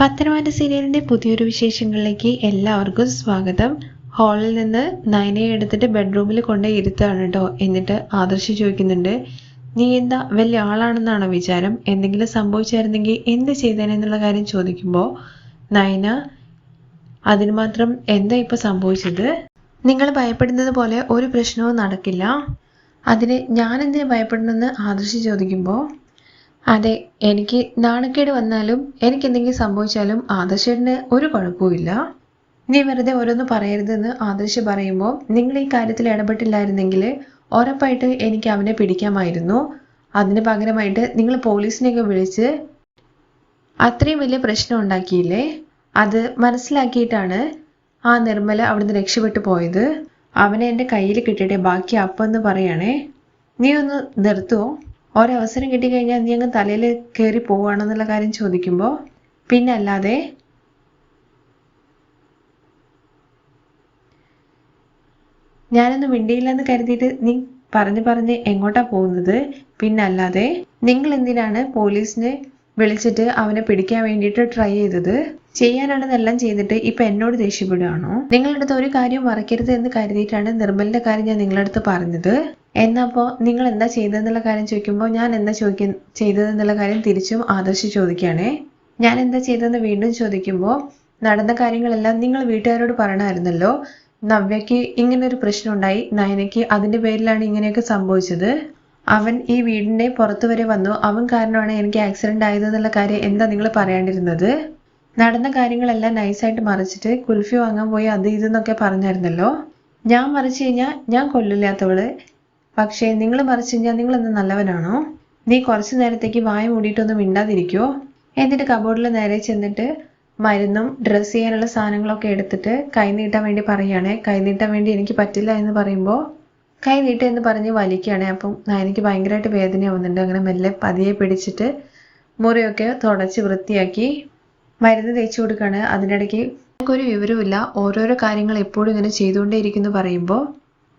പത്തനംതിട്ട സീരിയലിന്റെ പുതിയൊരു വിശേഷങ്ങളിലേക്ക് എല്ലാവർക്കും സ്വാഗതം. ഹാളിൽ നിന്ന് നയനയെ എടുത്തിട്ട് ബെഡ്റൂമിൽ കൊണ്ട് ഇരുത്തുകയാണ് കേട്ടോ. എന്നിട്ട് ആദർശി ചോദിക്കുന്നുണ്ട് നീ എന്താ വലിയ ആളാണെന്നാണോ വിചാരം? എന്തെങ്കിലും സംഭവിച്ചായിരുന്നെങ്കിൽ എന്ത് ചെയ്തേനെന്നുള്ള കാര്യം ചോദിക്കുമ്പോൾ നയന അതിന് മാത്രം എന്താ ഇപ്പൊ സംഭവിച്ചത്? നിങ്ങൾ ഭയപ്പെടുന്നത് പോലെ ഒരു പ്രശ്നവും നടക്കില്ല. അതിന് ഞാൻ എന്തിനു ഭയപ്പെടണമെന്ന് ആദർശി ചോദിക്കുമ്പോൾ അതെ എനിക്ക് നാണക്കേട് വന്നാലും എനിക്ക് എന്തെങ്കിലും സംഭവിച്ചാലും ആദർശന് ഒരു കുഴപ്പമില്ല നീ വെറുതെ ഓരോന്ന് പറയരുതെന്ന് ആദർശ് പറയുമ്പോൾ നിങ്ങൾ ഈ കാര്യത്തിൽ ഇടപെട്ടില്ലായിരുന്നെങ്കിൽ ഉറപ്പായിട്ട് എനിക്ക് അവനെ പിടിക്കാമായിരുന്നു. അതിന് പകരമായിട്ട് നിങ്ങൾ പോലീസിനെയൊക്കെ വിളിച്ച് അത്രയും വലിയ പ്രശ്നം ഉണ്ടാക്കിയില്ലേ? അത് മനസ്സിലാക്കിയിട്ടാണ് ആ നിർമ്മല അവിടുന്ന് രക്ഷപ്പെട്ടു പോയത്. അവനെ എന്റെ കയ്യിൽ കിട്ടിയിട്ടേ ബാക്കി അപ്പെന്ന് പറയണേ. നീ ഒന്ന് നിർത്തുവോ ഒരവസരം കിട്ടിക്കഴിഞ്ഞാൽ നീ അങ്ങ് തലയിൽ കയറി പോവുകയാണെന്നുള്ള കാര്യം ചോദിക്കുമ്പോൾ പിന്നെ അല്ലാതെ ഞാനൊന്നും മിണ്ടിയില്ലെന്ന് കരുതിയിട്ട് നീ പറഞ്ഞു പറഞ്ഞ് എങ്ങോട്ടാ പോകുന്നത്? പിന്നല്ലാതെ നിങ്ങൾ എന്തിനാണ് പോലീസിനെ വിളിച്ചിട്ട് അവനെ പിടിക്കാൻ വേണ്ടിയിട്ട് ട്രൈ ചെയ്തത്? ചെയ്യാനുള്ളതെല്ലാം ചെയ്തിട്ട് ഇപ്പൊ എന്നോട് ദേഷ്യപ്പെടുകയാണോ നിങ്ങളുടെ അടുത്ത് ഒരു കാര്യം മറക്കരുത് എന്ന് കരുതിയിട്ടാണ് നിർമ്മലിന്റെ കാര്യം ഞാൻ നിങ്ങളുടെ അടുത്ത് പറഞ്ഞത്. എന്നപ്പോ നിങ്ങൾ എന്താ ചെയ്തതെന്നുള്ള കാര്യം ചോദിക്കുമ്പോൾ ഞാൻ എന്താ ചോദിക്ക ചെയ്തതെന്നുള്ള കാര്യം തിരിച്ചും ആദർശ് ചോദിക്കുകയാണേ. ഞാൻ എന്താ ചെയ്തതെന്ന് വീണ്ടും ചോദിക്കുമ്പോൾ നടന്ന കാര്യങ്ങളെല്ലാം നിങ്ങൾ വീട്ടുകാരോട് പറയണമായിരുന്നല്ലോ. ഒരു പ്രശ്നം ഉണ്ടായി നയനയ്ക്ക് അതിന്റെ പേരിലാണ് ഇങ്ങനെയൊക്കെ സംഭവിച്ചത്. അവൻ ഈ വീടിന്റെ പുറത്തു വരെ വന്നു. അവൻ കാരണമാണ് എനിക്ക് ആക്സിഡന്റ് ആയതെന്നുള്ള കാര്യം എന്താ നിങ്ങൾ പറയാണ്ടിരുന്നത്? നടന്ന കാര്യങ്ങളെല്ലാം നൈസായിട്ട് മറിച്ചിട്ട് കുൽഫി വാങ്ങാൻ പോയി അത് ഇതെന്നൊക്കെ പറഞ്ഞായിരുന്നല്ലോ? ഞാൻ മറിച്ചു കഴിഞ്ഞാൽ ഞാൻ കൊല്ലില്ലാത്തവൾ. പക്ഷേ നിങ്ങൾ മറിച്ചു കഴിഞ്ഞാൽ നിങ്ങൾ എന്ന് നല്ലവനാണോ? നീ കുറച്ചു നേരത്തേക്ക് വായ മൂടിയിട്ടൊന്നും മിണ്ടാതിരിക്കോ? എന്നിട്ട് കബോർഡിൽ നേരെ ചെന്നിട്ട് മരുന്നും ഡ്രസ്സ് ചെയ്യാനുള്ള സാധനങ്ങളൊക്കെ എടുത്തിട്ട് കൈ നീട്ടാൻ വേണ്ടി പറയുകയാണേ. കൈ നീട്ടാൻ വേണ്ടി എനിക്ക് പറ്റില്ല എന്ന് പറയുമ്പോൾ കൈ നീട്ടുക എന്ന് പറഞ്ഞ് വലിക്കുകയാണെ. അപ്പം എനിക്ക് ഭയങ്കരമായിട്ട് വേദനയാവുന്നുണ്ട്. അങ്ങനെ മെല്ലെ പതിയെ പിടിച്ചിട്ട് മുറിയൊക്കെ തുടച്ച് വൃത്തിയാക്കി മരുന്ന് തേച്ച് കൊടുക്കുകയാണ് അതിനിടയ്ക്ക് നമുക്കൊരു വിവരമില്ല ഓരോരോ കാര്യങ്ങൾ എപ്പോഴും ഇങ്ങനെ ചെയ്തുകൊണ്ടേയിരിക്കുന്നു പറയുമ്പോൾ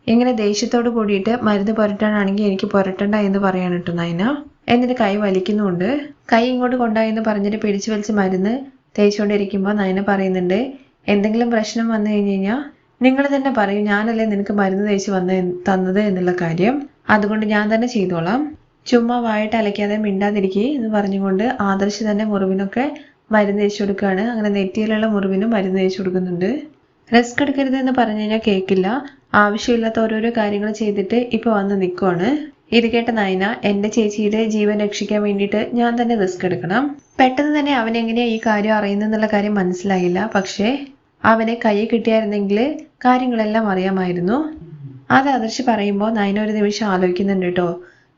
ഇങ്ങനെ ദേഷ്യത്തോട് കൂടിയിട്ട് മരുന്ന് പുരട്ടാനാണെങ്കിൽ എനിക്ക് പുരട്ടണ്ട എന്ന് പറയാൻ കേട്ടോ നയന. എന്നിട്ട് കൈ വലിക്കുന്നുണ്ട്. കൈ ഇങ്ങോട്ട് കൊണ്ടായെന്ന് പറഞ്ഞിട്ട് പിടിച്ചു വലിച്ച് മരുന്ന് തേച്ചുകൊണ്ടിരിക്കുമ്പോൾ നയന പറയുന്നുണ്ട് എന്തെങ്കിലും പ്രശ്നം വന്നു കഴിഞ്ഞ് കഴിഞ്ഞാൽ നിങ്ങൾ തന്നെ പറയും ഞാനല്ലേ നിനക്ക് മരുന്ന് തേച്ച് വന്ന് തന്നത് എന്നുള്ള കാര്യം. അതുകൊണ്ട് ഞാൻ തന്നെ ചെയ്തോളാം. ചുമ്മാ വായിട്ട് അലയ്ക്കാതെ മിണ്ടാതിരിക്കുക എന്ന് പറഞ്ഞുകൊണ്ട് ആദർശ് തന്നെ മുറിവിനൊക്കെ മരുന്ന് തേച്ച് കൊടുക്കുകയാണ് അങ്ങനെ നെറ്റിയിലുള്ള മുറിവിനും മരുന്ന് തേച്ച് കൊടുക്കുന്നുണ്ട്. റിസ്ക് എടുക്കരുത് എന്ന് പറഞ്ഞു കഴിഞ്ഞാൽ കേൾക്കില്ല ആവശ്യമില്ലാത്ത ഓരോരോ കാര്യങ്ങൾ ചെയ്തിട്ട് ഇപ്പൊ വന്ന് നിൽക്കുവാണ് ഇത് കേട്ട നയന എന്റെ ചേച്ചിയുടെ ജീവൻ രക്ഷിക്കാൻ വേണ്ടിയിട്ട് ഞാൻ തന്നെ റിസ്ക് എടുക്കണം. പെട്ടെന്ന് തന്നെ അവൻ എങ്ങനെയാ ഈ കാര്യം അറിയുന്നെന്നുള്ള കാര്യം മനസ്സിലായില്ല. പക്ഷേ അവനെ കൈ കിട്ടിയായിരുന്നെങ്കിൽ കാര്യങ്ങളെല്ലാം അറിയാമായിരുന്നു. അത് അതിർച്ച് പറയുമ്പോൾ നയന ഒരു നിമിഷം ആലോചിക്കുന്നുണ്ട് കേട്ടോ.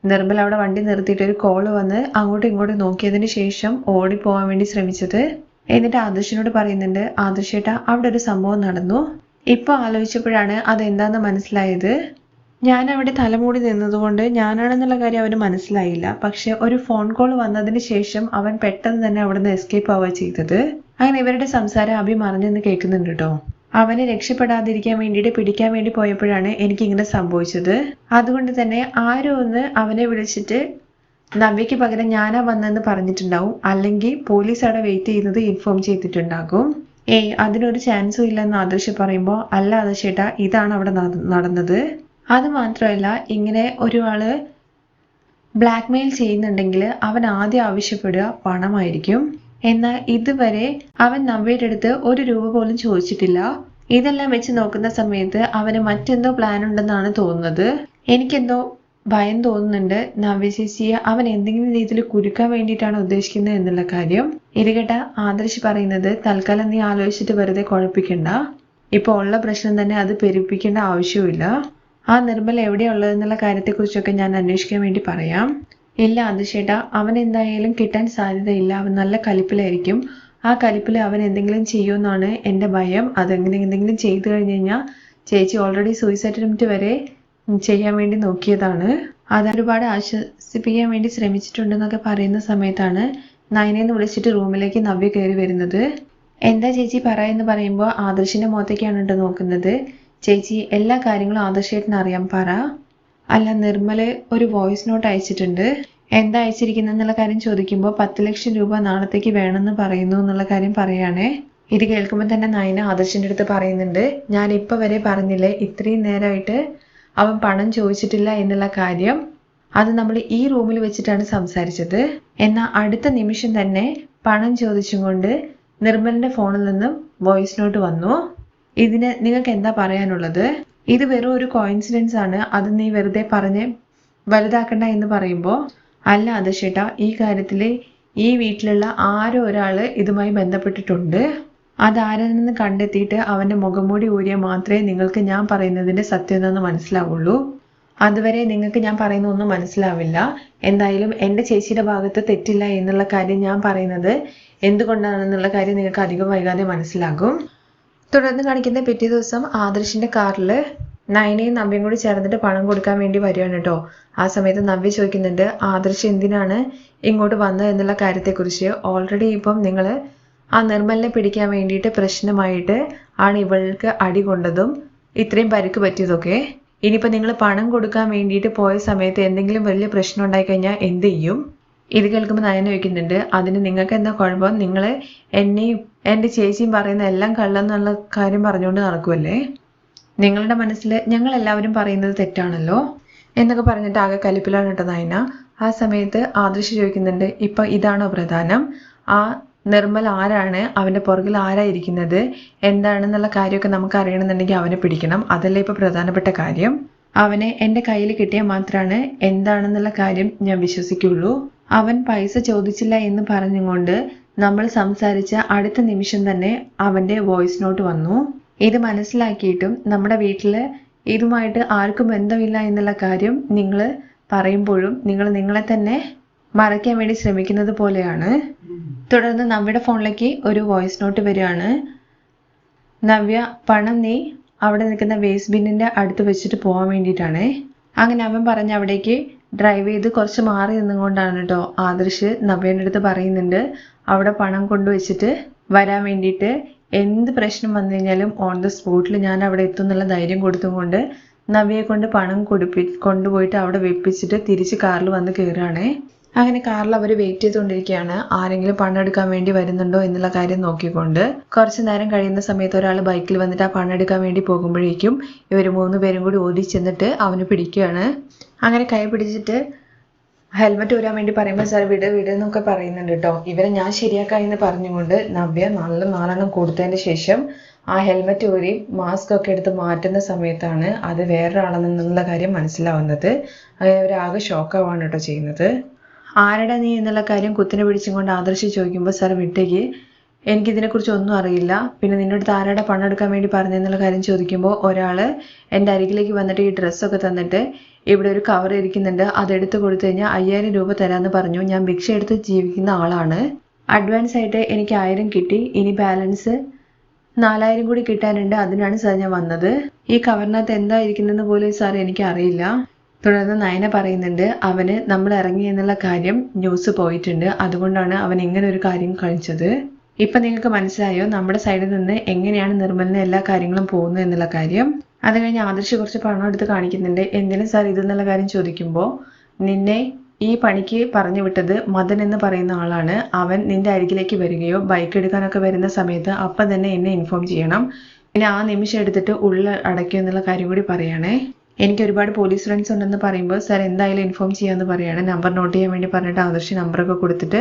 നിർമ്മൽ അവിടെ വണ്ടി നിർത്തിയിട്ട് ഒരു കോൾ വന്ന് അങ്ങോട്ടും ഇങ്ങോട്ടും നോക്കിയതിന് ശേഷം ഓടിപ്പോവാൻ വേണ്ടി ശ്രമിച്ചത്. എന്നിട്ട് ആദർശിനോട് പറയുന്നുണ്ട് ആദർശേട്ട അവിടെ ഒരു സംഭവം നടന്നു. ഇപ്പൊ ആലോചിച്ചപ്പോഴാണ് അതെന്താന്ന് മനസ്സിലായത്. ഞാൻ അവിടെ തലമൂടി നിന്നതുകൊണ്ട് ഞാനാണെന്നുള്ള കാര്യം അവന് മനസ്സിലായില്ല. പക്ഷെ ഒരു ഫോൺ കോൾ വന്നതിന് ശേഷം അവൻ പെട്ടെന്ന് തന്നെ അവിടുന്ന് എസ്കേപ്പ് ആവുക ചെയ്തത്. അങ്ങനെ ഇവരുടെ സംസാരം അഭി മറിഞ്ഞെന്ന് കേൾക്കുന്നുണ്ട് കേട്ടോ. അവനെ രക്ഷപ്പെടാതിരിക്കാൻ വേണ്ടിയിട്ട് പിടിക്കാൻ വേണ്ടി പോയപ്പോഴാണ് എനിക്ക് ഇങ്ങനെ സംഭവിച്ചത്. അതുകൊണ്ട് തന്നെ ആരോ ഒന്ന് അവനെ വിളിച്ചിട്ട് നവ്യയ്ക്ക് പകരം ഞാനാ വന്നെന്ന് പറഞ്ഞിട്ടുണ്ടാവും. അല്ലെങ്കിൽ പോലീസ് അവിടെ വെയിറ്റ് ചെയ്യുന്നത് ഇൻഫോം ചെയ്തിട്ടുണ്ടാകും. ഏയ് അതിനൊരു ചാൻസും ഇല്ലെന്ന് ആദർശ് പറയുമ്പോൾ അല്ല ആദർശേട്ടാ ഇതാണ് അവിടെ നടന്നത്. അത് മാത്രമല്ല ഇങ്ങനെ ഒരാൾ ബ്ലാക്ക്മെയിൽ ചെയ്യുന്നുണ്ടെങ്കിൽ അവൻ ആദ്യം ആവശ്യപ്പെടുക പണമായിരിക്കും. എന്നാൽ ഇതുവരെ അവൻ നവ്യയുടെ അടുത്ത് ഒരു രൂപ പോലും ചോദിച്ചിട്ടില്ല. ഇതെല്ലാം വെച്ച് നോക്കുന്ന സമയത്ത് അവന് മറ്റെന്തോ പ്ലാൻ ഉണ്ടെന്നാണ് തോന്നുന്നത്. എനിക്കെന്തോ ഭയം തോന്നുന്നുണ്ട്. നവ്യശേഷിയെ അവൻ എന്തെങ്കിലും രീതിയിൽ കുരുക്കാൻ വേണ്ടിയിട്ടാണ് ഉദ്ദേശിക്കുന്നത് എന്നുള്ള കാര്യം. ഇത് കേട്ട ആദർശ് പറയുന്നത് തൽക്കാലം നീ ആലോചിച്ചിട്ട് വെറുതെ കുഴപ്പിക്കണ്ട. ഇപ്പൊ ഉള്ള പ്രശ്നം തന്നെ അത് പെരുപ്പിക്കേണ്ട ആവശ്യമില്ല ആ നിർമ്മൽ എവിടെയുള്ളതെന്നുള്ള കാര്യത്തെക്കുറിച്ചൊക്കെ ഞാൻ അന്വേഷിക്കാൻ വേണ്ടി പറയാം. ഇല്ല ആദർശേട്ടാ അവൻ എന്തായാലും കിട്ടാൻ സാധ്യതയില്ല. അവൻ നല്ല കലിപ്പിലായിരിക്കും. ആ കലിപ്പിൽ അവൻ എന്തെങ്കിലും ചെയ്യുമെന്നാണ് എന്റെ ഭയം. അതെങ്ങനെ എന്തെങ്കിലും ചെയ്തു കഴിഞ്ഞ് കഴിഞ്ഞാൽ ചേച്ചി ഓൾറെഡി സൂയിസൈഡ് അറ്റംപ്റ്റ് വരെ ചെയ്യാൻ വേണ്ടി നോക്കിയതാണ്. അത് ഒരുപാട് ആശ്വസിപ്പിക്കാൻ വേണ്ടി ശ്രമിച്ചിട്ടുണ്ടെന്നൊക്കെ പറയുന്ന സമയത്താണ് നയനെന്ന് വിളിച്ചിട്ട് റൂമിലേക്ക് നവ്യ കയറി വരുന്നത്. എന്താ ചേച്ചി പറയെന്ന് പറയുമ്പോൾ ആദർശിന്റെ മുഖത്തേക്കാണ് കേട്ടോ നോക്കുന്നത്. ചേച്ചി എല്ലാ കാര്യങ്ങളും ആദർശേട്ടന് അറിയാൻ പറ. അല്ല നിർമ്മൽ ഒരു വോയിസ് നോട്ട് അയച്ചിട്ടുണ്ട്. എന്താ അയച്ചിരിക്കുന്നെന്നുള്ള കാര്യം ചോദിക്കുമ്പോൾ പത്ത് ലക്ഷം രൂപ നാളത്തേക്ക് വേണമെന്ന് പറയുന്നു എന്നുള്ള കാര്യം പറയുകയാണേ ഇത് കേൾക്കുമ്പോൾ തന്നെ നയന ആദർശിന്റെ അടുത്ത് പറയുന്നുണ്ട്. ഞാൻ ഇപ്പം വരെ പറഞ്ഞില്ലേ ഇത്രയും നേരമായിട്ട് അവൻ പണം ചോദിച്ചിട്ടില്ല എന്നുള്ള കാര്യം. അത് നമ്മൾ ഈ റൂമിൽ വെച്ചിട്ടാണ് സംസാരിച്ചത്. എന്നാൽ അടുത്ത നിമിഷം തന്നെ പണം ചോദിച്ചും കൊണ്ട് നിർമ്മലിന്റെ ഫോണിൽ നിന്നും വോയിസ് നോട്ട് വന്നു. ഇതിന് നിങ്ങൾക്ക് എന്താ പറയാനുള്ളത്? ഇത് വെറും ഒരു കോയിൻസിഡൻസ് ആണ്. അത് നീ വെറുതെ പറഞ്ഞ് വലുതാക്കണ്ട എന്ന് പറയുമ്പോൾ അല്ല അത് ചേട്ടാ ഈ കാര്യത്തിൽ ഈ വീട്ടിലുള്ള ആരോ ഒരാൾ ഇതുമായി ബന്ധപ്പെട്ടിട്ടുണ്ട്. അതാരെന്ന് കണ്ടെത്തിയിട്ട് അവന്റെ മുഖംമൂടി ഊരിയാൽ മാത്രമേ നിങ്ങൾക്ക് ഞാൻ പറയുന്നതിന്റെ സത്യം എന്ന് മനസ്സിലാവുള്ളൂ. അതുവരെ നിങ്ങൾക്ക് ഞാൻ പറയുന്ന ഒന്നും മനസ്സിലാവില്ല. എന്തായാലും എന്റെ ചേച്ചിയുടെ ഭാഗത്ത് തെറ്റില്ല എന്നുള്ള കാര്യം ഞാൻ പറയുന്നത് എന്തുകൊണ്ടാണെന്നുള്ള കാര്യം നിങ്ങൾക്ക് അധികം വൈകാതെ മനസ്സിലാകും. തുടർന്ന് കാണിക്കുന്ന പിറ്റേ ദിവസം ആദർശിന്റെ കാറിൽ നയനയും നവ്യയും കൂടി ചേർന്നിട്ട് പണം കൊടുക്കാൻ വേണ്ടി വരികയാണ് കേട്ടോ. ആ സമയത്ത് നവ്യ ചോദിക്കുന്നുണ്ട് ആദർശ് എന്തിനാണ് ഇങ്ങോട്ട് വന്നത് എന്നുള്ള കാര്യത്തെക്കുറിച്ച്? ഓൾറെഡി ഇപ്പം നിങ്ങൾ ആ നിർമ്മലിനെ പിടിക്കാൻ വേണ്ടിയിട്ട് പ്രശ്നമായിട്ട് ആണ് ഇവൾക്ക് അടി കൊണ്ടതും ഇത്രയും പരിക്ക് പറ്റിയതൊക്കെ. ഇനിയിപ്പോൾ നിങ്ങൾ പണം കൊടുക്കാൻ വേണ്ടിയിട്ട് പോയ സമയത്ത് എന്തെങ്കിലും വലിയ പ്രശ്നം ഉണ്ടായി കഴിഞ്ഞാൽ എന്ത് ചെയ്യും? ഇത് കേൾക്കുമ്പോൾ നയന ചോദിക്കുന്നുണ്ട് അതിന് നിങ്ങൾക്ക് എന്താ കുഴപ്പം? നിങ്ങൾ എന്നെയും എന്റെ ചേച്ചിയും പറയുന്ന എല്ലാം കള്ളെന്നുള്ള കാര്യം പറഞ്ഞുകൊണ്ട് നടക്കുമല്ലേ നിങ്ങളുടെ മനസ്സിൽ ഞങ്ങൾ എല്ലാവരും പറയുന്നത് തെറ്റാണല്ലോ? എന്നൊക്കെ പറഞ്ഞിട്ട് ആകെ കലിപ്പിലാണ് കേട്ടോ നയന. ആ സമയത്ത് ആദർശ് ചോദിക്കുന്നുണ്ട് ഇപ്പൊ ഇതാണോ പ്രധാനം? ആ നിർമ്മൽ ആരാണ്? അവന്റെ പുറകിൽ ആരായിരിക്കുന്നത്? എന്താണെന്നുള്ള കാര്യമൊക്കെ നമുക്ക് അറിയണമെന്നുണ്ടെങ്കിൽ അവനെ പിടിക്കണം. അതല്ലേ ഇപ്പൊ പ്രധാനപ്പെട്ട കാര്യം? അവനെ എന്റെ കയ്യിൽ കിട്ടിയാൽ മാത്രമാണ് എന്താണെന്നുള്ള കാര്യം ഞാൻ വിശ്വസിക്കുള്ളൂ. അവൻ പൈസ ചോദിച്ചില്ല എന്ന് പറഞ്ഞുകൊണ്ട് നമ്മൾ സംസാരിച്ച അടുത്ത നിമിഷം തന്നെ അവന്റെ വോയിസ് നോട്ട് വന്നു. ഇത് മനസ്സിലാക്കിയിട്ടും നമ്മുടെ വീട്ടിൽ ഇതുമായിട്ട് ആർക്കും ബന്ധമില്ല എന്നുള്ള കാര്യം നിങ്ങൾ പറയുമ്പോഴും നിങ്ങൾ നിങ്ങളെ തന്നെ മറയ്ക്കാൻ വേണ്ടി ശ്രമിക്കുന്നത് പോലെയാണ്. തുടർന്ന് നവ്യയുടെ ഫോണിലേക്ക് ഒരു വോയിസ് നോട്ട് വരികയാണ്. നവ്യ പണം നീ അവിടെ നിൽക്കുന്ന വേസ്റ്റ് ബിന്നിന്റെ അടുത്ത് വെച്ചിട്ട് പോകാൻ വേണ്ടിയിട്ടാണ്. അങ്ങനെ അവൻ പറഞ്ഞ അവിടേക്ക് ഡ്രൈവ് ചെയ്ത് കുറച്ച് മാറി നിന്നുകൊണ്ടാണ് കേട്ടോ ആദർശ് നവ്യന്റെ അടുത്ത് പറയുന്നുണ്ട്. അവിടെ പണം കൊണ്ടുവച്ചിട്ട് വരാൻ വേണ്ടിയിട്ട് എന്ത് പ്രശ്നം വന്നു കഴിഞ്ഞാലും ഓൺ ദ സ്പോട്ടിൽ ഞാൻ അവിടെ എത്തും എന്നുള്ള ധൈര്യം കൊടുത്തുകൊണ്ട് നവ്യയെ കൊണ്ട് പണം കൊടുപ്പി കൊണ്ടുപോയിട്ട് അവിടെ വെപ്പിച്ചിട്ട് തിരിച്ച് കാറിൽ വന്ന് കയറുകയാണേ അങ്ങനെ കാറിൽ അവർ വെയിറ്റ് ചെയ്തുകൊണ്ടിരിക്കുകയാണ്. ആരെങ്കിലും പണം എടുക്കാൻ വേണ്ടി വരുന്നുണ്ടോ എന്നുള്ള കാര്യം നോക്കിക്കൊണ്ട്. കുറച്ച് നേരം കഴിയുന്ന സമയത്ത് ഒരാൾ ബൈക്കിൽ വന്നിട്ട് ആ പണം എടുക്കാൻ വേണ്ടി പോകുമ്പോഴേക്കും ഇവർ മൂന്ന് പേരും കൂടി ഓടി ചെന്നിട്ട് അവന് പിടിക്കുകയാണ്. അങ്ങനെ കൈ പിടിച്ചിട്ട് ഹെൽമെറ്റ് ഊരാൻ വേണ്ടി പറയുമ്പോൾ സാർ വിട വിട് എന്നൊക്കെ പറയുന്നുണ്ട് കേട്ടോ ഇവരെ ഞാൻ ശരിയാക്കാം എന്ന് പറഞ്ഞുകൊണ്ട് നവ്യ നല്ല നാലെണ്ണം കൊടുത്തതിന് ശേഷം ആ ഹെൽമെറ്റ് ഊരി മാസ്ക് ഒക്കെ എടുത്ത് മാറ്റുന്ന സമയത്താണ് അത് വേറൊരാളെന്നുള്ള കാര്യം മനസ്സിലാവുന്നത്. അവരാകെ ഷോക്കാവാണ് കേട്ടോ ചെയ്യുന്നത്. ആരുടെ നീ എന്നുള്ള കാര്യം കുത്തിനെ പിടിച്ചും കൊണ്ട് ആദർശി ചോദിക്കുമ്പോൾ സാർ വിട്ടേക്ക്. എനിക്കിതിനെക്കുറിച്ച് ഒന്നും അറിയില്ല. പിന്നെ നിന്നോട് താരയുടെ പണം എടുക്കാൻ വേണ്ടി പറഞ്ഞെന്നുള്ള കാര്യം ചോദിക്കുമ്പോൾ ഒരാൾ എന്റെ അരികിലേക്ക് വന്നിട്ട് ഈ ഡ്രസ്സൊക്കെ തന്നിട്ട് ഇവിടെ ഒരു കവർ ഇരിക്കുന്നുണ്ട്. അതെടുത്ത് കൊടുത്തു കഴിഞ്ഞാൽ അയ്യായിരം രൂപ തരാമെന്ന് പറഞ്ഞു. ഞാൻ ഭിക്ഷ എടുത്ത് ജീവിക്കുന്ന ആളാണ്. അഡ്വാൻസ് ആയിട്ട് എനിക്ക് ആയിരം കിട്ടി. ഇനി ബാലൻസ് നാലായിരം കൂടി കിട്ടാനുണ്ട്. അതിനാണ് സാർ ഞാൻ വന്നത്. ഈ കവറിനകത്ത് എന്താ ഇരിക്കുന്നതെന്ന് പോലും സാർ എനിക്ക് അറിയില്ല. തുടർന്ന് നയന പറയുന്നുണ്ട് അവന് നമ്മൾ ഇറങ്ങി എന്നുള്ള കാര്യം ന്യൂസ് പോയിട്ടുണ്ട്. അതുകൊണ്ടാണ് അവൻ ഇങ്ങനെ ഒരു കാര്യം കഴിച്ചത്. ഇപ്പൊ നിങ്ങൾക്ക് മനസ്സിലായോ നമ്മുടെ സൈഡിൽ നിന്ന് എങ്ങനെയാണ് നിർമ്മലിന് എല്ലാ കാര്യങ്ങളും പോകുന്നത് എന്നുള്ള കാര്യം? അത് കഴിഞ്ഞ് ആദർശ് കുറച്ച് പണം എടുത്ത് കാണിക്കുന്നുണ്ട്. എന്തിനും സാർ ഇതെന്നുള്ള കാര്യം ചോദിക്കുമ്പോൾ നിന്നെ ഈ പണിക്ക് പറഞ്ഞു വിട്ടത് മദൻ എന്ന് പറയുന്ന ആളാണ്. അവൻ നിന്റെ അരികിലേക്ക് വരികയോ ബൈക്ക് എടുക്കാനൊക്കെ വരുന്ന സമയത്ത് അപ്പം തന്നെ എന്നെ ഇൻഫോം ചെയ്യണം. പിന്നെ ആ നിമിഷം എടുത്തിട്ട് ഉള്ള അടയ്ക്കും എന്നുള്ള കാര്യം കൂടി പറയണേ. എനിക്ക് ഒരുപാട് പോലീസ് ഫ്രണ്ട്സ് ഉണ്ടെന്ന് പറയുമ്പോൾ സാർ എന്തായാലും ഇൻഫോം ചെയ്യാമെന്ന് പറയാണ്. നമ്പർ നോട്ട് ചെയ്യാൻ വേണ്ടി പറഞ്ഞിട്ട് ആദർശ് നമ്പറൊക്കെ കൊടുത്തിട്ട്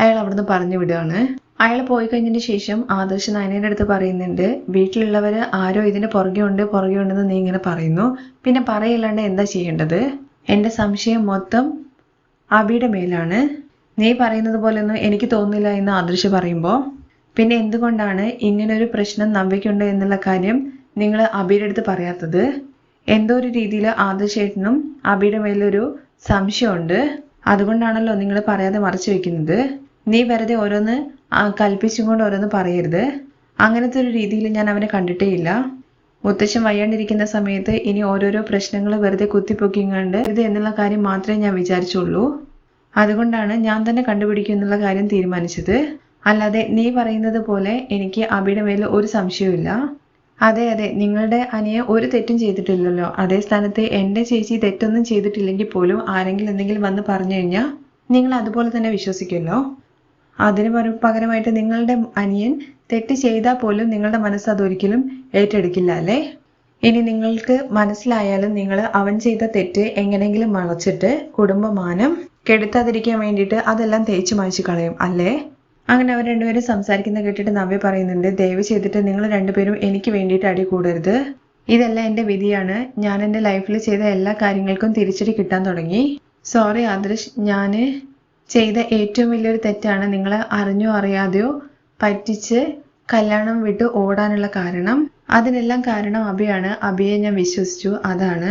അയാൾ അവിടുന്ന് പറഞ്ഞു വിടുകയാണ്. അയാൾ പോയി കഴിഞ്ഞതിന് ശേഷം ആദർശ് നയനയുടെ അടുത്ത് പറയുന്നുണ്ട് വീട്ടിലുള്ളവർ ആരോ ഇതിന് പുറകെ ഉണ്ട് പുറകെ ഉണ്ടെന്ന് നീ ഇങ്ങനെ പറയുന്നു. പിന്നെ പറയില്ലാണ്ട് എന്താ ചെയ്യേണ്ടത്? എന്റെ സംശയം മൊത്തം അബിയുടെ മേലാണ്. നീ പറയുന്നത് പോലെയൊന്നും എനിക്ക് തോന്നുന്നില്ല എന്ന് ആദർശ് പറയുമ്പോൾ പിന്നെ എന്തുകൊണ്ടാണ് ഇങ്ങനൊരു പ്രശ്നം നവ്യയ്ക്കുണ്ട് എന്നുള്ള കാര്യം നിങ്ങൾ അബിയുടെ അടുത്ത് പറയാത്തത്? എന്തോ ഒരു രീതിയിൽ ആദർശേട്ടനും അബിയുടെ മേലൊരു സംശയമുണ്ട്. അതുകൊണ്ടാണല്ലോ നിങ്ങൾ പറയാതെ മറച്ചു വെക്കുന്നത്. നീ വെറുതെ ഓരോന്ന് കൽപ്പിച്ചും കൊണ്ട് ഓരോന്ന് പറയരുത്. അങ്ങനത്തെ ഒരു രീതിയിൽ ഞാൻ അവനെ കണ്ടിട്ടേ ഇല്ല മുത്തശ്ശൻ വയ്യാണ്ടിരിക്കുന്ന സമയത്ത് ഇനി ഓരോരോ പ്രശ്നങ്ങൾ വെറുതെ കുത്തിപ്പൊക്കിങ്ങാണ്ട് ഇത് എന്നുള്ള കാര്യം മാത്രമേ ഞാൻ വിചാരിച്ചുള്ളൂ. അതുകൊണ്ടാണ് ഞാൻ തന്നെ കണ്ടുപിടിക്കും എന്നുള്ള കാര്യം തീരുമാനിച്ചത്. അല്ലാതെ നീ പറയുന്നത് പോലെ എനിക്ക് അബിയുടെ മേൽ ഒരു സംശയവുമില്ല. അതെ അതെ നിങ്ങളുടെ അനിയ ഒരു തെറ്റും ചെയ്തിട്ടില്ലല്ലോ. അതേ സ്ഥാനത്ത് എന്റെ ചേച്ചി തെറ്റൊന്നും ചെയ്തിട്ടില്ലെങ്കിൽ പോലും ആരെങ്കിലും എന്തെങ്കിലും വന്ന് പറഞ്ഞു കഴിഞ്ഞാൽ നിങ്ങൾ അതുപോലെ തന്നെ വിശ്വസിക്കുമല്ലോ. അതിന് പകരം- പകരമായിട്ട് നിങ്ങളുടെ അനിയൻ തെറ്റ് ചെയ്താൽ പോലും നിങ്ങളുടെ മനസ്സ് അതൊരിക്കലും ഏറ്റെടുക്കില്ല അല്ലേ? ഇനി നിങ്ങൾക്ക് മനസ്സിലായാലും നിങ്ങൾ അവൻ ചെയ്ത തെറ്റ് എങ്ങനെയെങ്കിലും മറച്ചിട്ട് കുടുംബമാനം കെടുത്താതിരിക്കാൻ വേണ്ടിയിട്ട് അതെല്ലാം തേച്ചു മായ്ച്ചു കളയും അല്ലേ? അങ്ങനെ അവർ രണ്ടുപേരും സംസാരിക്കുന്ന കേട്ടിട്ട് നവ്യ പറയുന്നുണ്ട് ദയവ് ചെയ്തിട്ട് നിങ്ങൾ രണ്ടുപേരും എനിക്ക് വേണ്ടിയിട്ട് അടി കൂടരുത്. ഇതെല്ലാം എന്റെ വിധിയാണ്. ഞാൻ എന്റെ ലൈഫിൽ ചെയ്ത എല്ലാ കാര്യങ്ങൾക്കും തിരിച്ചടി കിട്ടാൻ തുടങ്ങി. സോറി ആദർശ് ഞാൻ ചെയ്ത ഏറ്റവും വലിയൊരു തെറ്റാണ് നിങ്ങളെ അറിഞ്ഞോ അറിയാതെയോ പറ്റിച്ച് കല്യാണം വിട്ട് ഓടാനുള്ള കാരണം. അതിനെല്ലാം കാരണം അഭിയാണ് അഭിയെ ഞാൻ വിശ്വസിച്ചു. അതാണ്.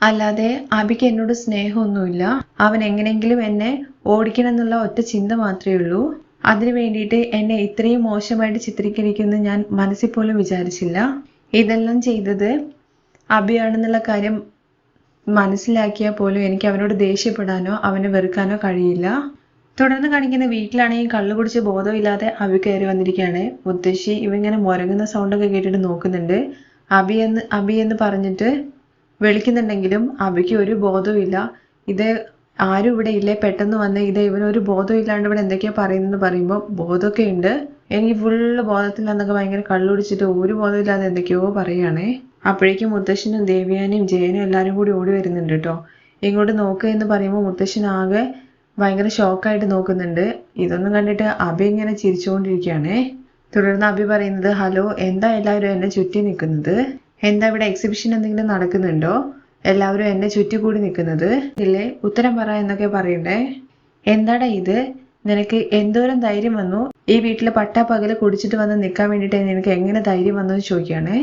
അല്ലാതെ അഭിക്ക് എന്നോട് സ്നേഹമൊന്നുമില്ല. അവൻ എങ്ങനെയെങ്കിലും എന്നെ ഓടിക്കണം എന്നുള്ള ഒറ്റ ചിന്ത മാത്രമേ ഉള്ളൂ. അതിനു വേണ്ടിയിട്ട് എന്നെ ഇത്രയും മോശമായിട്ട് ചിത്രീകരിക്കുമെന്ന് ഞാൻ മനസ്സിൽ പോലും വിചാരിച്ചില്ല. ഇതെല്ലാം ചെയ്തത് അഭിയാണെന്നുള്ള കാര്യം മനസ്സിലാക്കിയാൽ പോലും എനിക്ക് അവനോട് ദേഷ്യപ്പെടാനോ അവനെ വെറുക്കാനോ കഴിയില്ല. തുടർന്ന് കാണിക്കുന്ന വീട്ടിലാണെങ്കിൽ കള്ളു കുടിച്ച് ബോധമില്ലാതെ അവി കയറി വന്നിരിക്കുകയാണ്. മുത്തശ്ശി ഇവങ്ങനെ മുരങ്ങുന്ന സൗണ്ടൊക്കെ കേട്ടിട്ട് നോക്കുന്നുണ്ട്. അഭി എന്ന് അഭി എന്ന് പറഞ്ഞിട്ട് വിളിക്കുന്നുണ്ടെങ്കിലും അഭിക്ക് ഒരു ബോധവും ഇത് ആരും ഇവിടെ ഇല്ലേ? പെട്ടെന്ന് വന്ന് ഇത് ഇവനൊരു ബോധവും ഇല്ലാണ്ട് ഇവിടെ എന്തൊക്കെയാ പറയുന്നെന്ന് പറയുമ്പോൾ ബോധമൊക്കെ ഉണ്ട്. എനിക്ക് ഫുള്ള് ബോധത്തിലാന്നൊക്കെ ഭയങ്കര കള്ളുടിച്ചിട്ട് ഒരു ബോധമില്ലാതെ എന്തൊക്കെയോ പറയുകയാണേ. അപ്പോഴേക്കും മുത്തശ്ശനും ദേവിയാനും ജയനും എല്ലാവരും കൂടി ഓടി വരുന്നുണ്ട് കേട്ടോ. ഇങ്ങോട്ട് നോക്കുക എന്ന് പറയുമ്പോൾ മുത്തശ്ശൻ ആകെ ഭയങ്കര ഷോക്കായിട്ട് നോക്കുന്നുണ്ട്. ഇതൊന്നും കണ്ടിട്ട് അഭി ഇങ്ങനെ ചിരിച്ചുകൊണ്ടിരിക്കുകയാണേ. തുടർന്ന് അഭി പറയുന്നത് ഹലോ എന്താ എല്ലാവരും എന്നെ ചുറ്റി നിൽക്കുന്നത്? എന്താ ഇവിടെ എക്സിബിഷൻ എന്തെങ്കിലും നടക്കുന്നുണ്ടോ? എല്ലാവരും എന്നെ ചുറ്റി കൂടി നിൽക്കുന്നത്? ഇല്ലേ? ഉത്തരം പറ എന്നൊക്കെ പറയണ്ടേ? എന്താടാ ഇത്? നിനക്ക് എന്തോരം ധൈര്യം വന്നു? ഈ വീട്ടിലെ പട്ടാ പകൽ കുടിച്ചിട്ട് വന്ന് നിൽക്കാൻ വേണ്ടിയിട്ട് നിനക്ക് എങ്ങനെ ധൈര്യം വന്നു എന്ന് ചോദിക്കുകയാണേ.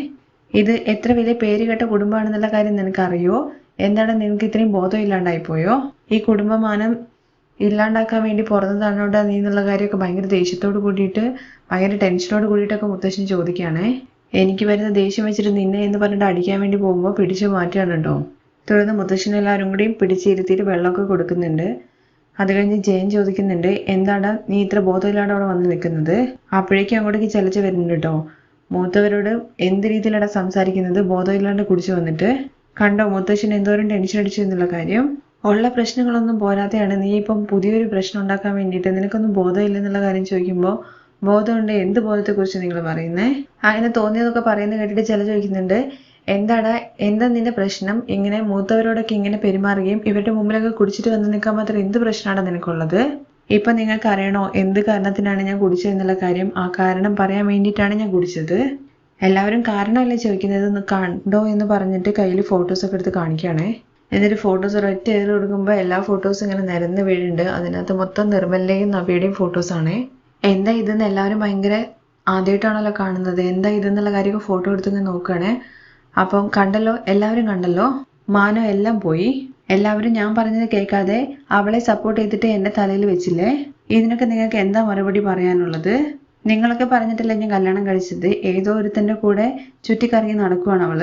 ഇത് എത്ര വലിയ പേരുകെട്ട കുടുംബമാണെന്നുള്ള കാര്യം നിനക്കറിയോ? എന്താണ് നിനക്ക് ഇത്രയും ബോധം ഇല്ലാണ്ടായിപ്പോയോ? ഈ കുടുംബമാനം ഇല്ലാണ്ടാക്കാൻ വേണ്ടി പുറത്തുതന്നോണ്ടാ നീ എന്നുള്ള കാര്യമൊക്കെ ഭയങ്കര ദേഷ്യത്തോട് കൂടിയിട്ട് ഭയങ്കര ടെൻഷനോട് കൂടിയിട്ടൊക്കെ മുത്തശ്ശൻ ചോദിക്കുകയാണേ. എനിക്ക് വരുന്ന ദേഷ്യം വെച്ചിട്ട് നിന്നെ എന്ന് പറഞ്ഞിട്ട് അടിക്കാൻ വേണ്ടി പോകുമ്പോൾ പിടിച്ചു മാറ്റുകയാണ് കേട്ടോ തുടർന്ന് മുത്തശ്ശൻ എല്ലാവരും കൂടിയും പിടിച്ചിരുത്തിയിട്ട് വെള്ളമൊക്കെ കൊടുക്കുന്നുണ്ട്. അത് കഴിഞ്ഞ് ജയൻ ചോദിക്കുന്നുണ്ട് എന്താണ് നീ ഇത്ര ബോധമില്ലാണ്ട് അവിടെ വന്ന് നിൽക്കുന്നത്? അപ്പോഴേക്കും അങ്ങോട്ടേക്ക് ചലിച്ച് വരുന്നുണ്ട് കേട്ടോ മൂത്തവരോട് എന്ത് രീതിയിലാണ് സംസാരിക്കുന്നത്? ബോധമില്ലാണ്ട് കുടിച്ചു വന്നിട്ട്? കണ്ടോ മുത്തശ്ശൻ എന്തോരം ടെൻഷൻ അടിച്ചു എന്നുള്ള കാര്യം? ഉള്ള പ്രശ്നങ്ങളൊന്നും പോരാതെയാണ് നീ ഇപ്പം പുതിയൊരു പ്രശ്നം ഉണ്ടാക്കാൻ വേണ്ടിയിട്ട് നിനക്കൊന്നും ബോധമില്ലെന്നുള്ള കാര്യം ചോദിക്കുമ്പോൾ ബോധമുണ്ട്. എന്ത് ബോധത്തെക്കുറിച്ച് നിങ്ങൾ പറയുന്നേ? അങ്ങനെ തോന്നിയതൊക്കെ പറയുന്നത് കേട്ടിട്ട് ചില ചോദിക്കുന്നുണ്ട്. എന്താടാ എന്താ നിന്റെ പ്രശ്നം? ഇങ്ങനെ മൂത്തവരോടൊക്കെ ഇങ്ങനെ പെരുമാറുകയും ഇവരുടെ മുമ്പിലൊക്കെ കുടിച്ചിട്ട് വന്ന് നിൽക്കാൻ മാത്രം എന്ത് പ്രശ്നമാണ് നിനക്കുള്ളത്? ഇപ്പൊ നിങ്ങൾക്ക് അറിയണോ എന്ത് കാരണത്തിനാണ് ഞാൻ കുടിച്ചത് എന്നുള്ള കാര്യം? ആ കാരണം പറയാൻ വേണ്ടിയിട്ടാണ് ഞാൻ കുടിച്ചത്. എല്ലാവരും കാരണമല്ലേ ചോദിക്കുന്നത്? കണ്ടോ എന്ന് പറഞ്ഞിട്ട് കയ്യിൽ ഫോട്ടോസൊക്കെ എടുത്ത് കാണിക്കുകയാണേ. എന്നിട്ട് ഫോട്ടോസ് ഒരൊറ്റ എതിർ കൊടുക്കുമ്പോൾ എല്ലാ ഫോട്ടോസും ഇങ്ങനെ നിരന്ന് വീഴുന്നുണ്ട്. അതിനകത്ത് മൊത്തം നിർമ്മലിന്റെയും നവിയുടെയും ഫോട്ടോസാണേ എന്താ ഇതെന്ന് എല്ലാവരും ഭയങ്കര ആദ്യമായിട്ടാണല്ലോ കാണുന്നത്. എന്താ ഇതെന്നുള്ള കാര്യമൊക്കെ ഫോട്ടോ എടുത്തിങ്ങനെ നോക്കുകയാണേ അപ്പം കണ്ടല്ലോ? എല്ലാവരും കണ്ടല്ലോ? മാനോ എല്ലാം പോയി. എല്ലാവരും ഞാൻ പറഞ്ഞത് കേൾക്കാതെ അവളെ സപ്പോർട്ട് ചെയ്തിട്ട് എന്റെ തലയിൽ വെച്ചില്ലേ? ഇതിനൊക്കെ നിങ്ങൾക്ക് എന്താ മറുപടി പറയാനുള്ളത്? നിങ്ങളൊക്കെ പറഞ്ഞിട്ടില്ല ഞാൻ കല്യാണം കഴിച്ചത്? ഏതോ ഒരുത്തന്റെ കൂടെ ചുറ്റിക്കറങ്ങി നടക്കുവാണ് അവൾ.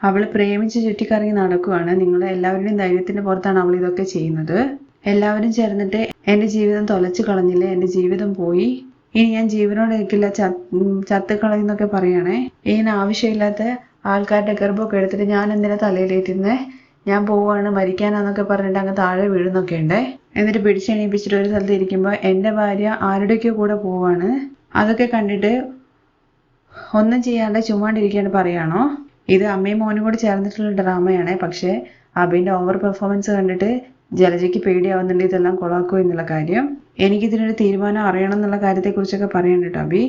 അവൾ പ്രേമിച്ച് ചുറ്റിക്കറങ്ങി നടക്കുവാണ്. നിങ്ങൾ എല്ലാവരുടെയും ധൈര്യത്തിന്റെ പുറത്താണ് അവൾ ഇതൊക്കെ ചെയ്യുന്നത്. എല്ലാവരും ചേർന്നിട്ട് എന്റെ ജീവിതം തൊലച്ചു കളഞ്ഞില്ലേ? എന്റെ ജീവിതം പോയി. ഇനി ഞാൻ ജീവനോടെ നിൽക്കില്ല. ചത്ത് കളയുന്നൊക്കെ പറയണേ. ഇങ്ങനെ ആവശ്യമില്ലാത്ത ആൾക്കാരുടെ ഗർഭമൊക്കെ എടുത്തിട്ട് ഞാൻ എന്തിനാ തലയിലേറ്റുന്നേ ഞാൻ പോവാണ് മരിക്കാനാന്നൊക്കെ പറഞ്ഞിട്ട് അങ്ങ് താഴെ വീഴുന്നൊക്കെ ഉണ്ട്. എന്നിട്ട് പിടിച്ചെണീപ്പിച്ചിട്ട് ഒരു സ്ഥലത്ത് ഇരിക്കുമ്പോൾ എന്റെ ഭാര്യ ആരുടെയൊക്കെ കൂടെ പോവാണ്. അതൊക്കെ കണ്ടിട്ട് ഒന്നും ചെയ്യാണ്ട് ചുമ്മാണ്ടിരിക്കാണ്ട് പറയാണോ? ഇത് അമ്മയും മോനും കൂടി ചേർന്നിട്ടുള്ള ഡ്രാമയാണ് പക്ഷേ അബിന്റെ ഓവർ പെർഫോമൻസ് കണ്ടിട്ട് ജലജയ്ക്ക് പേടിയാവുന്നുണ്ട് ഇതെല്ലാം കൊളാക്കും എന്നുള്ള കാര്യം. എനിക്കിതിനൊരു തീരുമാനം അറിയണം എന്നുള്ള കാര്യത്തെക്കുറിച്ചൊക്കെ പറയണ്ട കേട്ടോ അബി.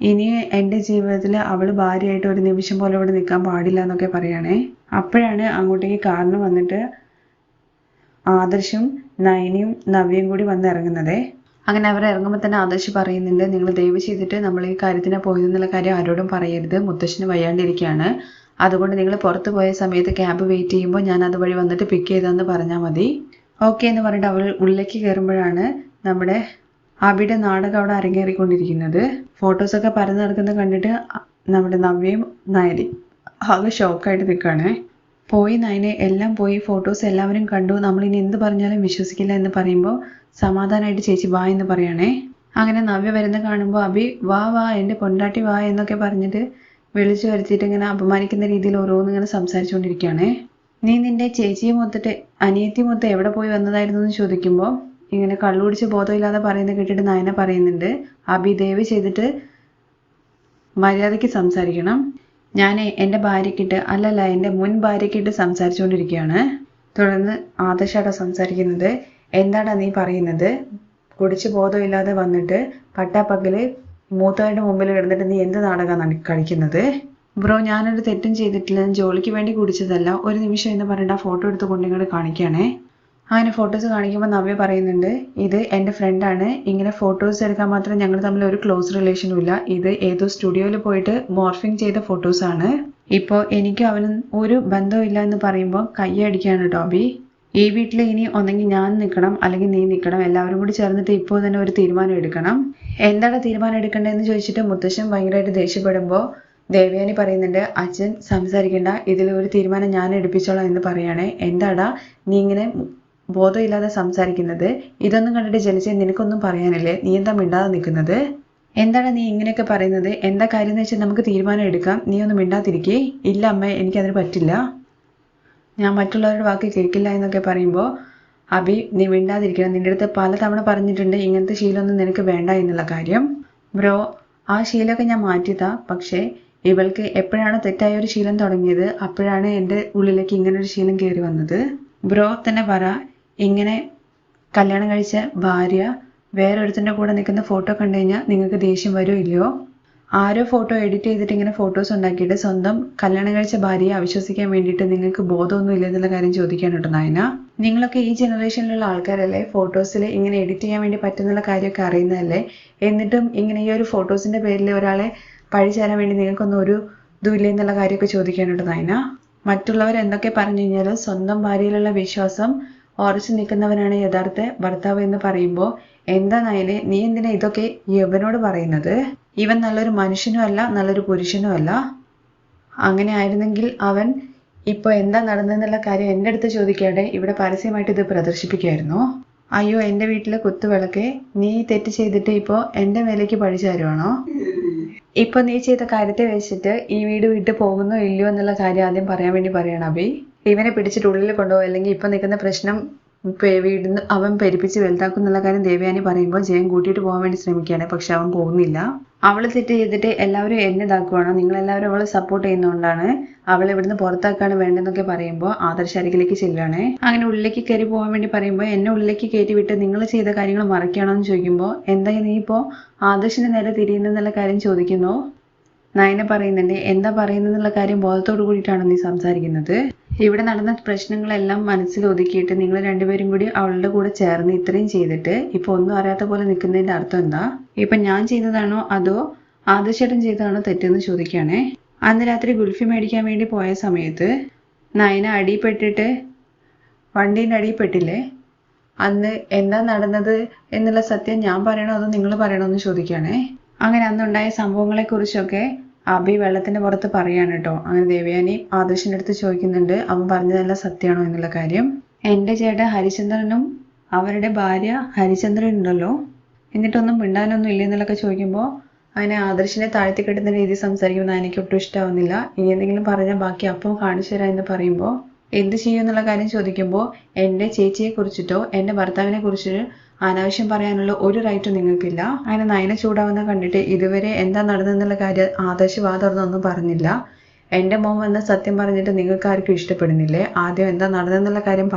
ഇനി എന്റെ ജീവിതത്തിൽ അവൾ ഭാര്യയായിട്ട് ഒരു നിമിഷം പോലും ഇവിടെ നിൽക്കാൻ പാടില്ല എന്നൊക്കെ പറയുകയാണേ അപ്പോഴാണ് അങ്ങോട്ടേക്ക് കാരണം വന്നിട്ട് ആദർശും നയനിയും നവ്യയും കൂടി വന്ന് ഇറങ്ങുന്നത്. അങ്ങനെ അവർ ഇറങ്ങുമ്പോൾ തന്നെ ആദർശ് പറയുന്നുണ്ട് നിങ്ങൾ ദയവ് ചെയ്തിട്ട് നമ്മൾ ഈ കാര്യത്തിന് പോയതെന്നുള്ള കാര്യം ആരോടും പറയരുത്. മുത്തശ്ശന് വയ്യാണ്ടിരിക്കുകയാണ്. അതുകൊണ്ട് നിങ്ങൾ പുറത്തു പോയ സമയത്ത് ക്യാബ് വെയിറ്റ് ചെയ്യുമ്പോൾ ഞാൻ അതുവഴി വന്നിട്ട് പിക്ക് ചെയ്തതെന്ന് പറഞ്ഞാൽ മതി. ഓക്കെ എന്ന് പറഞ്ഞിട്ട് അവൾ ഉള്ളിലേക്ക് കയറുമ്പോഴാണ് നമ്മുടെ അബിയുടെ നാടകം അവിടെ അരങ്ങേറിക്കൊണ്ടിരിക്കുന്നത്. ഫോട്ടോസൊക്കെ പരന്നു നടക്കുന്നത് കണ്ടിട്ട് നമ്മുടെ നവ്യയും നയരി ആകെ ഷോക്കായിട്ട് നിൽക്കുകയാണ്. പോയി നയനെ എല്ലാം പോയി ഫോട്ടോസ് എല്ലാവരും കണ്ടു. നമ്മൾ ഇനി എന്ത് പറഞ്ഞാലും വിശ്വസിക്കില്ല എന്ന് പറയുമ്പോൾ സമാധാനമായിട്ട് ചേച്ചി വാ എന്ന് പറയണേ. അങ്ങനെ നവ്യ വരുന്ന കാണുമ്പോൾ അഭി വാ വാ എന്റെ പൊണ്ടാട്ടി വാ എന്നൊക്കെ പറഞ്ഞിട്ട് വിളിച്ചു വരുത്തിയിട്ട് ഇങ്ങനെ അപമാനിക്കുന്ന രീതിയിൽ ഓരോന്നും ഇങ്ങനെ സംസാരിച്ചുകൊണ്ടിരിക്കുകയാണേ. നീ നിന്റെ ചേച്ചിയെ മൊത്തിട്ട് അനിയത്തി മൊത്തം എവിടെ പോയി വന്നതായിരുന്നു എന്ന് ചോദിക്കുമ്പോൾ ഇങ്ങനെ കള്ളുപിടിച്ച് ബോധമില്ലാതെ പറയുന്നത് കേട്ടിട്ട് നയന പറയുന്നുണ്ട്. അഭി ദയവ് ചെയ്തിട്ട് മര്യാദയ്ക്ക് സംസാരിക്കണം. ഞാൻ എന്റെ ഭാര്യക്കിട്ട് അല്ലല്ല എന്റെ മുൻ ഭാര്യക്കിട്ട് സംസാരിച്ചുകൊണ്ടിരിക്കുകയാണ്. തുടർന്ന് ആദർശാട സംസാരിക്കുന്നത്. എന്താടാ നീ പറയുന്നത്? കുടിച്ച് ബോധമില്ലാതെ വന്നിട്ട് പട്ടാപ്പകൽ മൂത്തവരുടെ മുമ്പിൽ കിടന്നിട്ട് നീ എന്ത് നാടകമാണ് കളിക്കുന്നത് ബ്രോ ഞാനൊരു തെറ്റും ചെയ്തിട്ടില്ല. ജോലിക്ക് വേണ്ടി കുടിച്ചതല്ല. ഒരു നിമിഷം എന്ന് പറഞ്ഞിട്ട് ആ ഫോട്ടോ എടുത്ത് കൊണ്ടിങ്ങോട്ട് കാണിക്കുകയാണേ അങ്ങനെ ഫോട്ടോസ് കാണിക്കുമ്പോൾ നവ്യ പറയുന്നുണ്ട് ഇത് എന്റെ ഫ്രണ്ടാണ് ഇങ്ങനെ ഫോട്ടോസ് എടുക്കാൻ മാത്രം ഞങ്ങൾ തമ്മിൽ ഒരു ക്ലോസ് റിലേഷനും ഇല്ല. ഇത് ഏതോ സ്റ്റുഡിയോയിൽ പോയിട്ട് മോർഫിംഗ് ചെയ്ത ഫോട്ടോസാണ് ഇപ്പോൾ എനിക്കും അവനും ഒരു ബന്ധവും ഇല്ല എന്ന് പറയുമ്പോൾ കയ്യടിക്കാണ് ടോബി. ഈ വീട്ടിൽ ഇനി ഒന്നെങ്കിൽ ഞാൻ നിൽക്കണം അല്ലെങ്കിൽ നീ നിൽക്കണം എല്ലാവരും കൂടി ചേർന്നിട്ട് ഇപ്പോൾ തന്നെ ഒരു തീരുമാനം എടുക്കണം. എന്താണ് തീരുമാനം എടുക്കേണ്ടതെന്ന് ചോദിച്ചിട്ട് മുത്തശ്ശൻ ഭയങ്കരമായിട്ട് ദേഷ്യപ്പെടുമ്പോൾ ദേവയാനി പറയുന്നുണ്ട് അച്ഛൻ സംസാരിക്കേണ്ട ഇതിൽ ഒരു തീരുമാനം ഞാൻ എടുപ്പിച്ചോളാം എന്ന് പറയുകയാണേ എന്താടാ നീ ഇങ്ങനെ ബോധമില്ലാതെ സംസാരിക്കുന്നത്? ഇതൊന്നും കണ്ടിട്ട് ജനിച്ച് നിനക്കൊന്നും പറയാനില്ലേ? നീ എന്താ മിണ്ടാതെ നിൽക്കുന്നത്? എന്താണ് നീ ഇങ്ങനെയൊക്കെ പറയുന്നത്? എന്താ കാര്യം എന്ന് വെച്ചാൽ നമുക്ക് തീരുമാനം എടുക്കാം. നീ ഒന്നും മിണ്ടാതിരിക്കേ. ഇല്ല അമ്മ എനിക്കതിന് പറ്റില്ല. ഞാൻ മറ്റുള്ളവരുടെ വാക്ക് കേൾക്കില്ല എന്നൊക്കെ പറയുമ്പോൾ അഭി നീ മിണ്ടാതിരിക്കണം. നിന്റെ അടുത്ത് പലതവണ പറഞ്ഞിട്ടുണ്ട് ഇങ്ങനത്തെ ശീലമൊന്നും നിനക്ക് വേണ്ട എന്നുള്ള കാര്യം. ബ്രോ ആ ശീലമൊക്കെ ഞാൻ മാറ്റിയതാ. പക്ഷേ ഇവൾക്ക് എപ്പോഴാണ് തെറ്റായ ഒരു ശീലം തുടങ്ങിയത് അപ്പോഴാണ് എന്റെ ഉള്ളിലേക്ക് ഇങ്ങനെ ഒരു ശീലം കയറി വന്നത്. ബ്രോ തന്നെ പറ. ഇങ്ങനെ കല്യാണം കഴിച്ച ഭാര്യ വേറൊരുത്തന്റെ കൂടെ നിൽക്കുന്ന ഫോട്ടോ കണ്ടു കഴിഞ്ഞാൽ നിങ്ങൾക്ക് ദേഷ്യം വരുമോ ഇല്ലയോ? ആരോ ഫോട്ടോ എഡിറ്റ് ചെയ്തിട്ട് ഇങ്ങനെ ഫോട്ടോസ് ഉണ്ടാക്കിയിട്ട് സ്വന്തം കല്യാണം കഴിച്ച ഭാര്യയെ അവിശ്വസിക്കാൻ വേണ്ടിയിട്ട് നിങ്ങൾക്ക് ബോധമൊന്നും ഇല്ല എന്നുള്ള കാര്യം ചോദിക്കാൻ നായന. നിങ്ങളൊക്കെ ഈ ജനറേഷനിലുള്ള ആൾക്കാരല്ലേ ഫോട്ടോസിൽ ഇങ്ങനെ എഡിറ്റ് ചെയ്യാൻ വേണ്ടി പറ്റുന്നുള്ള കാര്യമൊക്കെ അറിയുന്നതല്ലേ? എന്നിട്ടും ഇങ്ങനെ ഈ ഒരു ഫോട്ടോസിന്റെ പേരിൽ ഒരാളെ പഴിചാരാൻ വേണ്ടി നിങ്ങൾക്കൊന്നും ഒരു ഇതുമില്ല എന്നുള്ള കാര്യമൊക്കെ ചോദിക്കാനുണ്ടോ നായന. മറ്റുള്ളവർ എന്തൊക്കെ പറഞ്ഞു കഴിഞ്ഞാലും സ്വന്തം ഭാര്യയിലുള്ള വിശ്വാസം ഉറച്ചു നിൽക്കുന്നവനാണ് യഥാർത്ഥ ഭർത്താവ് എന്ന് പറയുമ്പോൾ എന്താ നായനെ നീ എന്തിനാ ഇതൊക്കെ യവനോട് പറയുന്നത്? ഇവൻ നല്ലൊരു മനുഷ്യനും അല്ല നല്ലൊരു പുരുഷനും അല്ല അങ്ങനെ ആയിരുന്നെങ്കിൽ അവൻ ഇപ്പോൾ എന്താ നടന്നതെന്നുള്ള കാര്യം എന്റെ അടുത്ത് ചോദിക്കാതെ ഇവിടെ പരസ്യമായിട്ട് ഇത് പ്രദർശിപ്പിക്കുമായിരുന്നു അയ്യോ എന്റെ വീട്ടിലെ കുത്തുവിളക്കെ നീ തെറ്റ് ചെയ്തിട്ട് ഇപ്പോൾ എന്റെ മേലേക്ക് പഴിച്ചാരുവാണോ ഇപ്പൊ നീ ചെയ്ത കാര്യത്തെ വെച്ചിട്ട് ഈ വീട് വിട്ട് പോകുന്നോ ഇല്ലയോ എന്നുള്ള കാര്യം ആദ്യം പറയാൻ വേണ്ടി പറയണം അഭി. ഇവനെ പിടിച്ചിട്ട് ഉള്ളിൽ കൊണ്ടുപോകും അല്ലെങ്കിൽ ഇപ്പൊ നിൽക്കുന്ന പ്രശ്നം വീടിന്ന് അവൻ പെരുപ്പിച്ച് വലുതാക്കും എന്നുള്ള കാര്യം ദേവയാനി പറയുമ്പോൾ ജയൻ കൂട്ടിയിട്ട് പോകാൻ വേണ്ടി ശ്രമിക്കുകയാണ്. പക്ഷെ അവൻ പോകുന്നില്ല. അവൾ തെറ്റ് ചെയ്തിട്ട് എല്ലാവരും എന്നെ ഇതാക്കുവാണോ. നിങ്ങളെല്ലാവരും അവളെ സപ്പോർട്ട് ചെയ്യുന്നതുകൊണ്ടാണ് അവളെ ഇവിടുന്ന് പുറത്താക്കാണ് വേണ്ടെന്നൊക്കെ പറയുമ്പോൾ ആദർശ അരികിലേക്ക് ചെല്ലുകയാണ് അങ്ങനെ ഉള്ളിലേക്ക് കയറി പോകാൻ വേണ്ടി പറയുമ്പോൾ എന്നെ ഉള്ളിലേക്ക് കയറ്റി വിട്ട് നിങ്ങൾ ചെയ്ത കാര്യങ്ങൾ മറക്കുകയാണോ എന്ന് ചോദിക്കുമ്പോൾ എന്തായി നീ ഇപ്പോൾ ആദർശിന്റെ നേരെ തിരിയുന്നെന്നുള്ള കാര്യം ചോദിക്കുന്നു. നയന പറയുന്നുണ്ട്. എന്താ പറയുന്നതെന്നുള്ള കാര്യം ബോധത്തോടു കൂടിയിട്ടാണ് നീ സംസാരിക്കുന്നത്. ഇവിടെ നടന്ന പ്രശ്നങ്ങളെല്ലാം മനസ്സിൽ ഒതുക്കിയിട്ട് നിങ്ങൾ രണ്ടുപേരും കൂടി അവളുടെ കൂടെ ചേർന്ന് ഇത്രയും ചെയ്തിട്ട് ഇപ്പൊ ഒന്നും അറിയാത്ത പോലെ നിൽക്കുന്നതിന്റെ അർത്ഥം എന്താ? ഇപ്പൊ ഞാൻ ചെയ്തതാണോ അതോ ആദർശേട്ടൻ ചെയ്തതാണോ തെറ്റെന്ന് ചോദിക്കുകയാണേ. അന്ന് രാത്രി ഗുൽഫി മേടിക്കാൻ വേണ്ടി പോയ സമയത്ത് നയന അടിയിൽപ്പെട്ടിട്ട് വണ്ടീന്റെ അടിയിൽപ്പെട്ടില്ലേ? അന്ന് എന്താ നടന്നത് എന്നുള്ള സത്യം ഞാൻ പറയണോ അതോ നിങ്ങൾ പറയണോ എന്ന് ചോദിക്കുകയാണേ. അങ്ങനെ അന്നുണ്ടായ സംഭവങ്ങളെക്കുറിച്ചൊക്കെ അഭി വെള്ളത്തിന്റെ പുറത്ത് പറയാണ് കേട്ടോ അങ്ങനെ ദേവയാനി ആദർശിന്റെ അടുത്ത് ചോദിക്കുന്നുണ്ട്. അവൻ പറഞ്ഞതല്ല സത്യമാണോ എന്നുള്ള കാര്യം. എന്റെ ചേട്ടൻ ഹരിചന്ദ്രനും അവരുടെ ഭാര്യ ഹരിചന്ദ്രൻ ഉണ്ടല്ലോ. എന്നിട്ടൊന്നും മിണ്ടാനൊന്നും ഇല്ല എന്നുള്ളതൊക്കെ ചോദിക്കുമ്പോൾ അങ്ങനെ ആദർശിനെ താഴ്ത്തി കെട്ടുന്ന രീതി സംസാരിക്കുന്നത് എനിക്ക് ഒട്ടും ഇഷ്ടമാവുന്നില്ല ഇനി എന്തെങ്കിലും പറഞ്ഞാൽ ബാക്കി അപ്പം കാണിച്ചു തരാം എന്ന് പറയുമ്പോൾ എന്ത് ചെയ്യും എന്നുള്ള കാര്യം ചോദിക്കുമ്പോൾ എന്റെ ചേച്ചിയെ കുറിച്ചിട്ടോ എന്റെ ഭർത്താവിനെ കുറിച്ചിട്ടോ അനാവശ്യം പറയാനുള്ള ഒരു റൈറ്റും നിങ്ങൾക്കില്ല. അങ്ങനെ നയന ചൂടാവുന്ന കണ്ടിട്ട് ഇതുവരെ എന്താ നടന്നെന്നുള്ള കാര്യം ആദർശ് പറഞ്ഞില്ല. എന്റെ മോൻ വന്ന് സത്യം പറഞ്ഞിട്ട് നിങ്ങൾക്ക് ആർക്കും ഇഷ്ടപ്പെടുന്നില്ലേ? ആദ്യം എന്താ നടന്നെന്നുള്ള കാര്യം